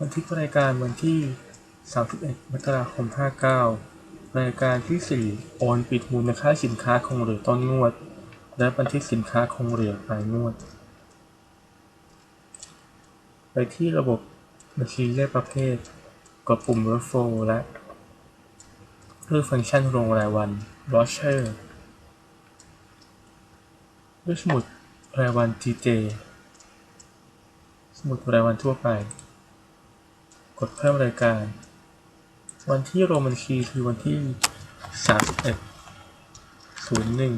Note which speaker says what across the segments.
Speaker 1: บันทึกรายการวันที่ 31 มกราคม 59 รายการที่ 4 โอนปิดมูลค่าสินค้าคงเหลือต้นงวด และบันทึกสินค้าคงเหลือปลายงวด ไปที่ระบบบัญชีเลขประเภท กดปุ่ม Workflow และเลือกฟังก์ชันลงรายวัน Watcher เลือกสมุดรายวัน TJ สมุดรายวันทั่วไป ดเพิ่มรายการ วันที่ลงบัญชีคือวันที่31 01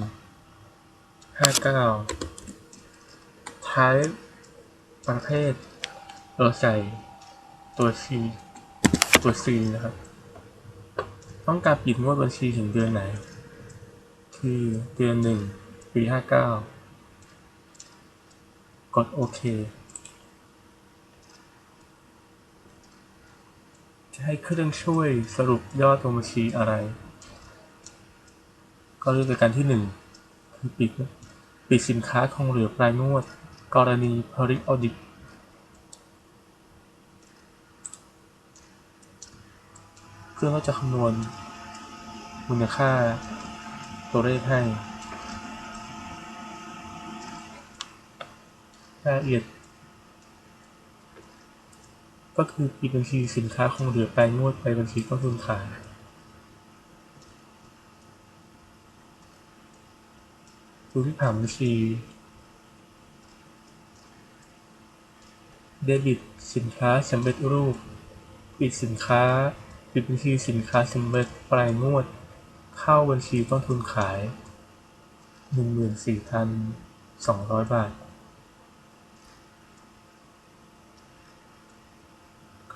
Speaker 1: 59ท้ายประเภทเราใส่ตัว C ตัว C นะครับ ต้องการปิดงวดบัญชีถึงเดือนไหน คือเดือนหนึ่งปี59กดโอเค จะให้เครื่องช่วยสรุปยอดลงบัญชีอะไร ก็เลือกการที่หนึ่งคือปิดปิดสินค้าคงเหลือปลายงวด กรณี periodic audit เครื่องก็จะคำนวณมูลค่าตัวเลขให้รายละเอียด ก็คือปิดบัญชีสินค้าคงเหลือปลายงวดไปบัญชีต้นทุนขายดูที่ผังบัญชี เดบิตสินค้าสำเร็จรูป ปิดสินค้า ปิดบัญชีสินค้าสำเร็จปลายงวด เข้าบัญชีต้นทุนขาย 14,200 บาท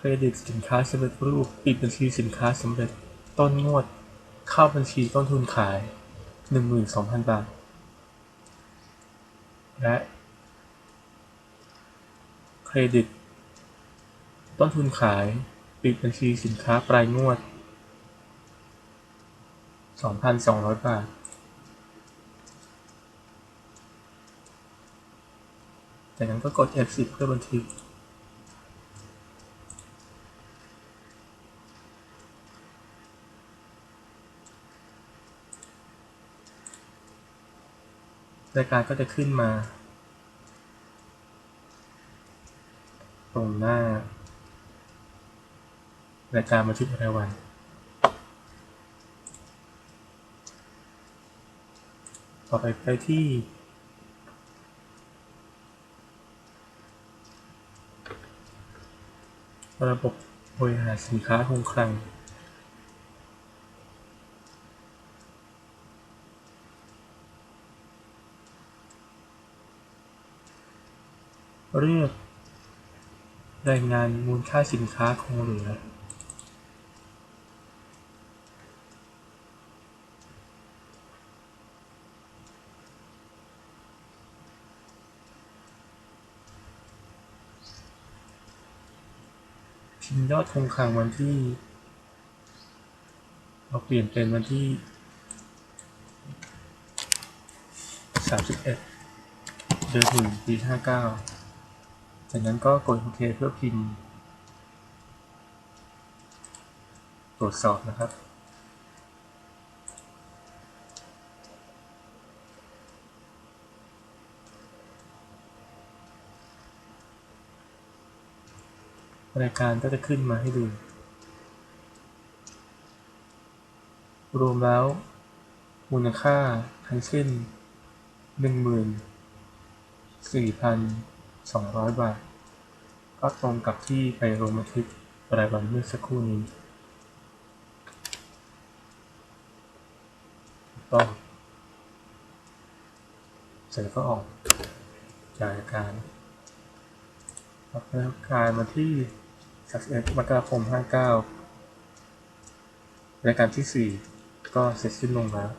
Speaker 1: เครดิตสินค้าสำเร็จรูป ปิดบัญชีสินค้าสำเร็จ ต้นงวด เข้าบัญชีต้นทุนขาย 12,000 บาท และเครดิต ต้นทุนขาย ปิดบัญชีสินค้าปลายงวด 2,200 บาทจากนั้นก็กด F10 เพื่อบันทึก รายการก็จะขึ้นมา ตรงหน้า รายการบันทึกรายวันต่อไปไปที่ ระบบบริหารสินค้าคงคลัง เลือกรายงานมูลค่าสินค้าคงเหลือพิมพ์ยอดคงคลังวันที่ เราเปลี่ยนเป็นวันที่31เดือนหนึ่งปี59 จากนั้นก็กดโอเคเพื่อพิมพ์ ตรวจสอบนะครับ รายการก็จะขึ้นมาให้ดู รวมแล้ว มูลค่าทั้งสิ้น 200 บาท ก็ตรงกับที่ไปลงบันทึกรายวันเมื่อสักครู่นี้ต้องเสร็จก็ออกจากราการครับรายการมาที่31มกราคม 59 รายการที่ 4 ก็เสร็จสิ้นลงแล้ว